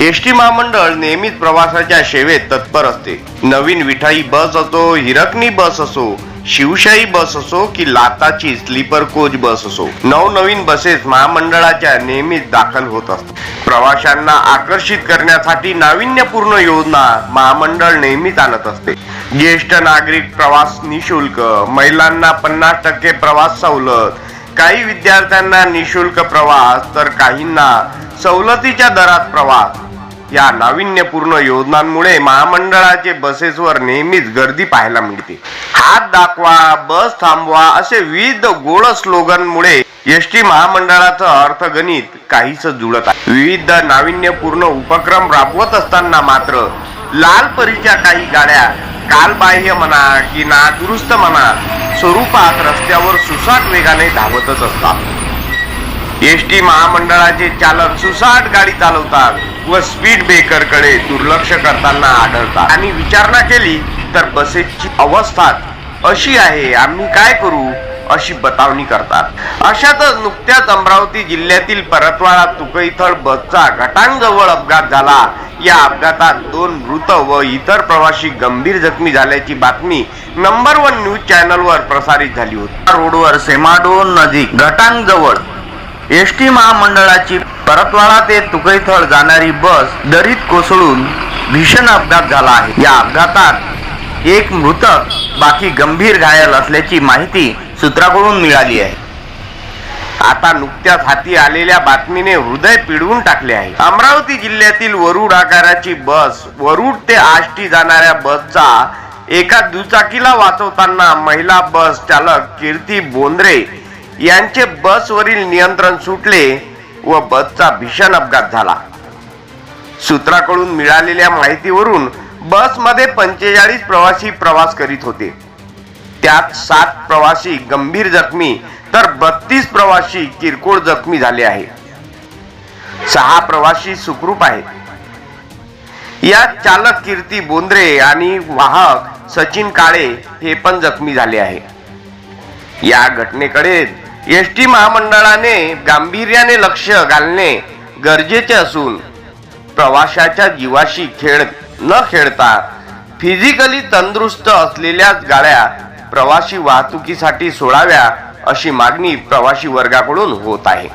S T महामंडळ नेहमीच प्रवासाच्या सेवेत तत्पर असते. नवीन विठाई बस असो हिरकणी बस असो शिवशाही बस असो की लाताची स्लीपर कोच बस असो. नवनवीन बसेस महामंडळाच्या नेहमीच दाखल होत असतात. प्रवाशांना आकर्षित करण्यासाठी नाविन्यपूर्ण योजना महामंडळ नेहमीच आणत असते. ज्येष्ठ नागरिक प्रवास निशुल्क महिलांना पन्नास टक्के प्रवास सवलत काही विद्यार्थ्यांना निशुल्क प्रवास तर काहींना सवलतीच्या दरात प्रवास. या नाविन्यपूर्ण योजनांमुळे महामंडळाचे बसेसवर नेहमीच गर्दी पाहायला मिळते. हात दाखवा बस थांबवा असे विविध गोड स्लोगनमुळे एस टी महामंडळाचं अर्थगणित काहीच जुळत आहे. विविध नाविन्यपूर्ण उपक्रम राबवत असताना मात्र लाल परीच्या काही गाड्या कालबाह्य म्हणा की नादुरुस्त म्हणा स्वरूपात रस्त्यावर सुसाट वेगाने धावतच असतात. एस टी महामंडळाचे चालक सुसाट गाडी चालवतात व स्पीड ब्रेकरकडे दुर्लक्ष करताना आढळतात. आणि विचारणा केली तर बसेसची अवस्था अशी आहे आम्ही काय करू अशी बतावणी करतात. अशातच नुकत्याच अमरावती जिल्ह्यातील परतवाडा तुकईथळ बसचा घटांजवळ अपघात झाला. या अपघातात दोन मृत व इतर प्रवासी गंभीर जखमी झाल्याची बातमी नंबर वन न्यूज चॅनलवर प्रसारित झाली होती. रोडवर सेमाडोन नजीक घटांजवळ एस टी महामंडळाची परतवाडा ते तुकईथळ जाणारी बस दरीत कोसळून भीषण अपघात झाला आहे. या अपघातात एक मृतक बाकी गंभीर घायल असल्याची माहिती सूत्राकडून मिळाली आहे. आता नुकत्याच हाती आलेल्या बातमीने हृदय पिळवून टाकले आहे. अमरावती जिल्ह्यातील वरुड आकाराची बस वरुड ते आष्टी जाणाऱ्या बसचा एका दुचाकीला वाचवताना महिला बस चालक कीर्ती बोंद्रे यांचे बसवरील नियंत्रण सुटले व बसचा भीषण अपघात झाला. सूत्राकडून मिळालेल्या माहितीवरून बसमध्ये पंचेचाळीस प्रवासी प्रवास करीत होते. त्यात सात प्रवासी गंभीर जखमी तर बत्तीस प्रवासी किरकोळ जखमी झाले आहे. सहा प्रवासी सुखरूप आहेत. यात चालक कीर्ती बोंद्रे आणि वाहक सचिन काळे हे पण जखमी झाले आहे. या घटनेकडे एस टी महामंडळाने गांभीर्याने लक्ष घालणे गरजेचे असून प्रवाशाच्या जीवाशी खेळ न खेळता फिजिकली तंदुरुस्त असलेल्याच गाड्या प्रवाशी वाहतुकीसाठी सोडाव्या अशी मागणी प्रवाशी वर्गाकडून होत आहे.